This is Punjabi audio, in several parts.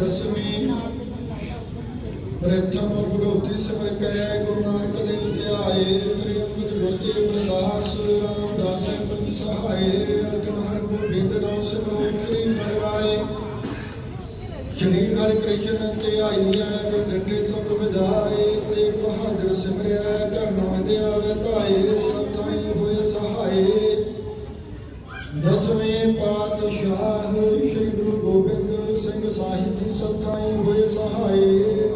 ਦਸਵੀਂ ਪ੍ਰਥਮ ਭਗਵਤੀ ਸਿਮਰ ਕੈ ਗੁਰੂ ਨਾਨਕ ਦੇਵ ਧਿਆਏ ਪ੍ਰੇਮ ਗੁਰਦੇ ਪ੍ਰਦਾਸ ਹਰਿ ਕ੍ਰਿਸ਼ਨ ਤੇ ਆਈ ਹੈ ਤੇ ਡੰਡੇ ਸਭ ਵਜਾਏ, ਤੇ ਬਹਾਦਰ ਸਿਮਰਿਆ, ਧਰਨਾ ਦੇ ਆਵੇ ਧਾਏ, ਸਭ ਥਾਈ ਹੋਏ ਸਹਾਏ। ਦਸਵੇਂ ਪਾਤਸ਼ਾਹ ਸ੍ਰੀ ਗੁਰੂ ਗੋਬਿੰਦ ਸਿੰਘ ਸਾਹਿਬ ਜੀ ਸਭ ਥਾਈ ਹੋਏ ਸਹਾਏ,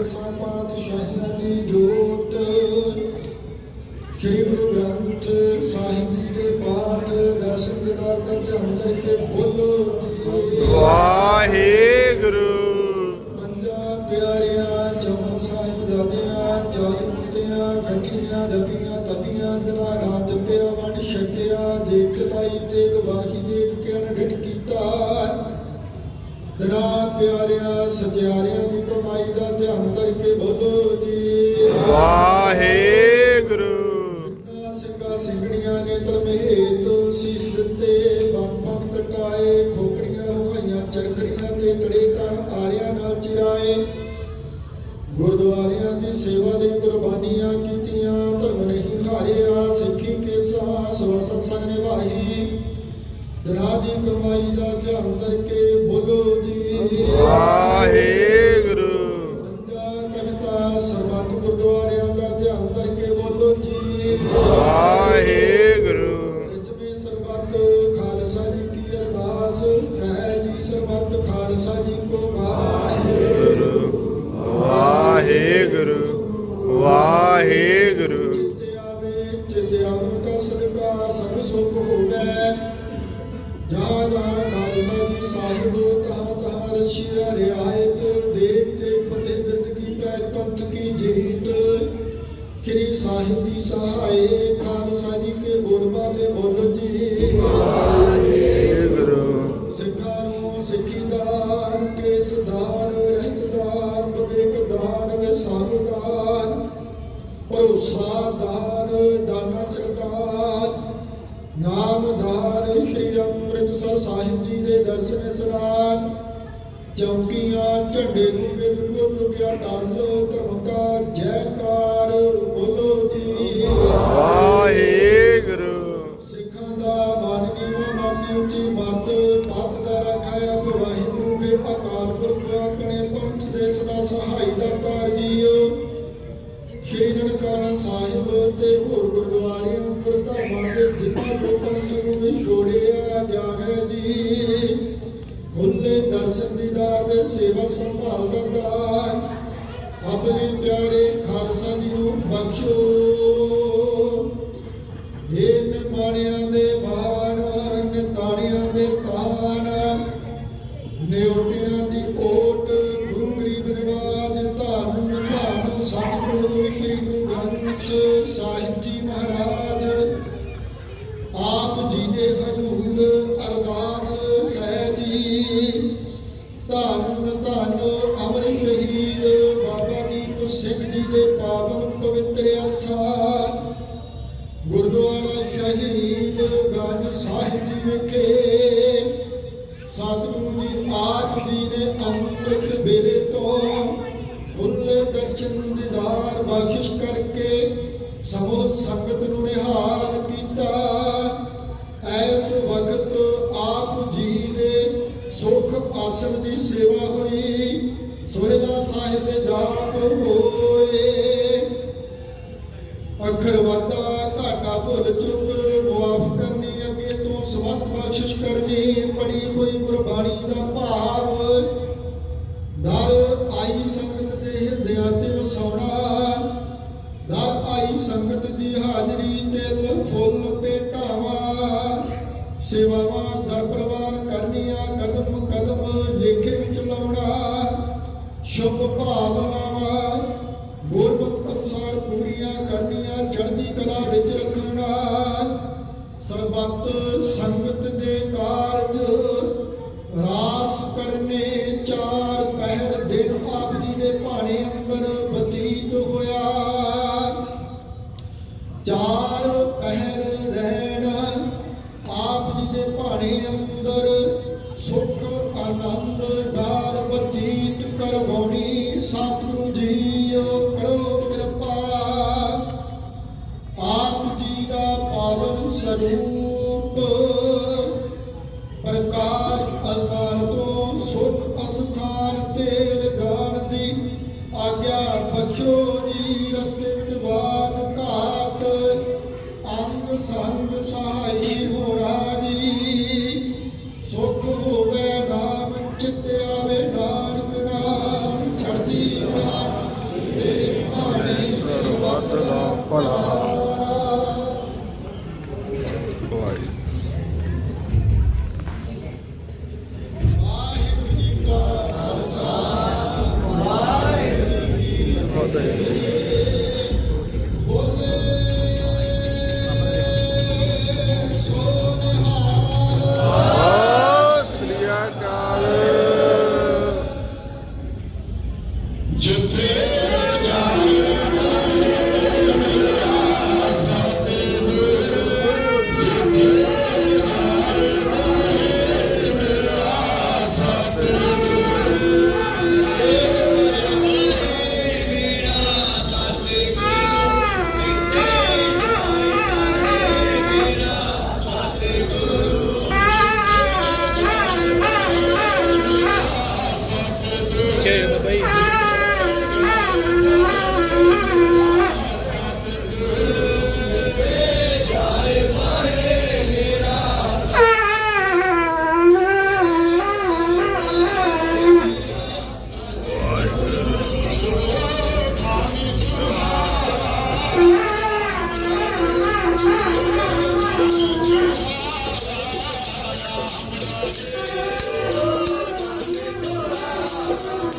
ਅਸਾਂ ਪਾਤਸ਼ਾਹੀਆਂ ਦੀ ਜੋਤ। ਸ੍ਰੀ ਗੁਰੂ ਗ੍ਰੰਥ ਸਾਹਿਬ ਜੀ ਦੇ ਪਾਠ, ਦਰਸ਼ਨ ਦਾ ਧਿਆਨ ਕਰਕੇ ਬੋਲੋ আনন্দময় ਖਾਲਸਾ ਜੀ ਸਾਹਿਬ ਤਹਾਂ ਤਹਾਂ ਰਸ਼ੀਆ ਰਿਆਇਤ, ਦੇਵ ਤੇ ਫਤਿਹ ਬਿਰਦ ਕੀ ਪੈਜ ਪੰਥ ਕੀ ਜੀਤ। ਸ੍ਰੀ ਸਾਹਿਬ ਦੀ ਸਹਾਏ, ਖਾਲਸਾ ਜੀ ਕੇ ਬੋਲ ਬਾਲੇ ਬੋਲ ਜੀ। ਨਾਮ ਦਾਨ ਸ਼੍ਰੀ ਅੰਮ੍ਰਿਤਸਰ ਸਾਹਿਬ ਜੀ ਦੇ ਦਰਸ਼ਨ ਇਸਲਾਮ ਚੌਕੀਆਂ ਝੰਡੇ ਗੁਗੇ ਗੁਗੋ ਗੁਗਿਆ ਟਾਲੋ ਧਰਮ ਕਾ ਜੈਕਾਰ ਬੋਲੋ ਜੀ। ਵਾਹਿਗੁਰੂ। ਸਿੱਖਾਂ ਦਾ ਮਨ ਨੀਵਾਂ ਮਾਤੀ ਉੱਚੀ ਮੱਤ ਪੱਤ ਦਾ ਰੱਖਿਆ ਵਾਹਿਗੁਰੂ ਕੇ ਅਕਾਲ ਪੁਰਖ ਆਪਣੇ ਪੰਥ ਦੇ ਸਦਾ ਸਹਾਈ ਦਾ ਤਾਰ ਜੀਓ ਸ਼੍ਰੀ ਨਨਕਾਣਾ ਸਾਹਿਬ ਤੇ ਹੋਰ ਸੇਵਾ ਸੰਭਾਲ ਦਾ ਦਾਨ ਆਪਣੇ ਪਿਆਰੇ ਬਖਸ਼ਿਸ਼ ਕਰਕੇ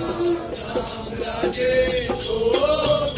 ਰਾਮ ਰਾਜੇ ਓ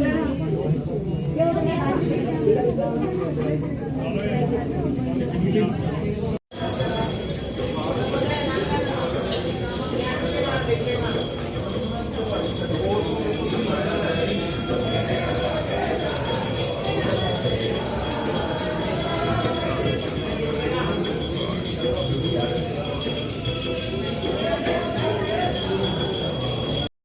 よいしょ。